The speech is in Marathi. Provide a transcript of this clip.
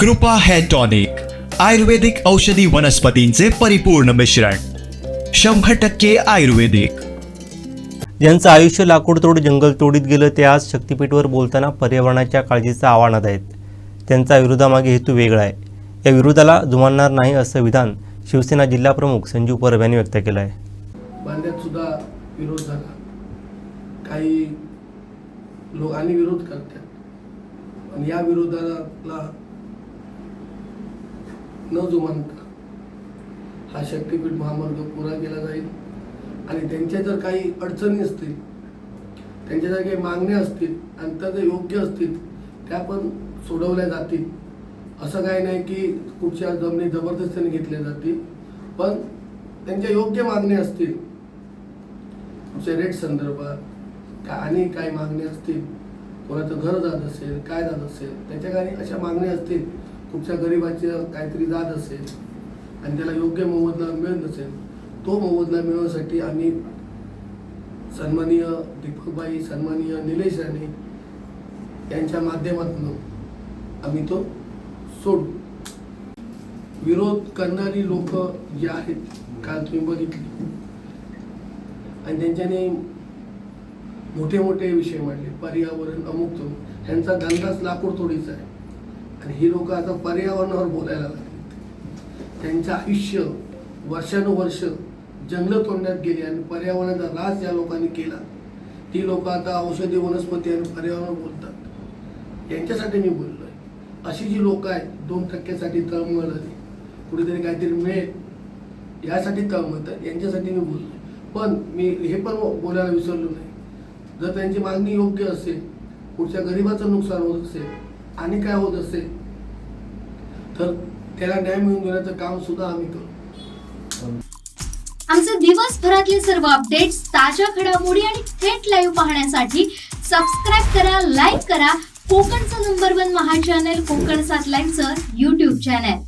कृपा हेअर टॉनिक आयुर्वेदिक औषधी वनस्पतींचे परिपूर्ण मिश्रण शंभर टक्के आयुर्वेदिक. ज्यांचं आयुष्य लाकूड तोड जंगल तोडीत गेलं ते आज शक्तीपीठवर बोलताना पर्यावरणाच्या काळजीचं आव्हानात आहेत. त्यांचा विरोधामागे हेतू वेगळा आहे. या विरोधाला जुमानणार नाही असं विधान शिवसेना जिल्हाप्रमुख संजीव परब यांनी व्यक्त केलं आहे. बांद्यात सुद्धा विरोध झाला. काही लोकांनी विरोध करतात. आणि या विरोधाला न जुमानता. हा शक्तीपीठ महामार्ग पुरा केला जाईल. आणि त्यांच्या जर काही अडचणी असतील त्यांच्या जर काही मागण्या असतील आणि त्या जर योग्य असतील त्या पण सोडवल्या जातील. असं काही नाही की कुठच्या जमिनी जबरदस्तीने घेतल्या जातील पण त्यांच्या योग्य मागण्या असतील. तुमच्या रेट संदर्भात का आणि काही मागण्या असतील कोणाचं घर जात असेल काय जात असेल त्याच्या काही अशा मागण्या असतील कुठच्या गरिबाचं काहीतरी जात असेल आणि त्याला योग्य मोबदला मिळत नसेल तो मोबदला मिळवण्यासाठी आम्ही सन्माननीय दीपकबाई सन्माननीय निलेश राणे यांच्या माध्यमातून आम्ही तो सोडू. विरोध करणारी लोक जे आहेत काल तुम्ही बघितली. आणि त्यांच्याने मोठे मोठे विषय मांडले. पर्यावरण अमुक तो. ह्यांचा धंदाच लाकूड तोडीचा आहे. आणि ही लोक आता पर्यावरणावर बोलायला लागली त्यांचं आयुष्य वर्षानुवर्ष जंगलं तोडण्यात गेली आणि पर्यावरणाचा ऱ्हास या लोकांनी केला. ती लोक आता औषधी वनस्पती आणि पर्यावरण बोलतात. यांच्यासाठी मी बोललो आहे अशी जी लोक आहेत दोन टक्क्यासाठी तळमळली कुठेतरी काहीतरी मिळेल यासाठी तळमळतात यांच्यासाठी मी बोललो पण मी हे पण बोलायला विसरलो नाही. जर त्यांची मागणी योग्य असेल पुढच्या गरिबाचं नुकसान होत असेल आणि काय होत असेल? तर त्याला न्याय मिळवून देण्याचं काम सुद्धा आम्ही करू. आमचे दिवसभरातले सर्व अपडेट्स ताज्या घडामोडी आणि थेट लाईव्ह पाहण्यासाठी सबस्क्राईब करा लाईक करा. कोकणचं नंबर वन महा चॅनल कोकण सात लाईव्हचं युट्यूब चॅनल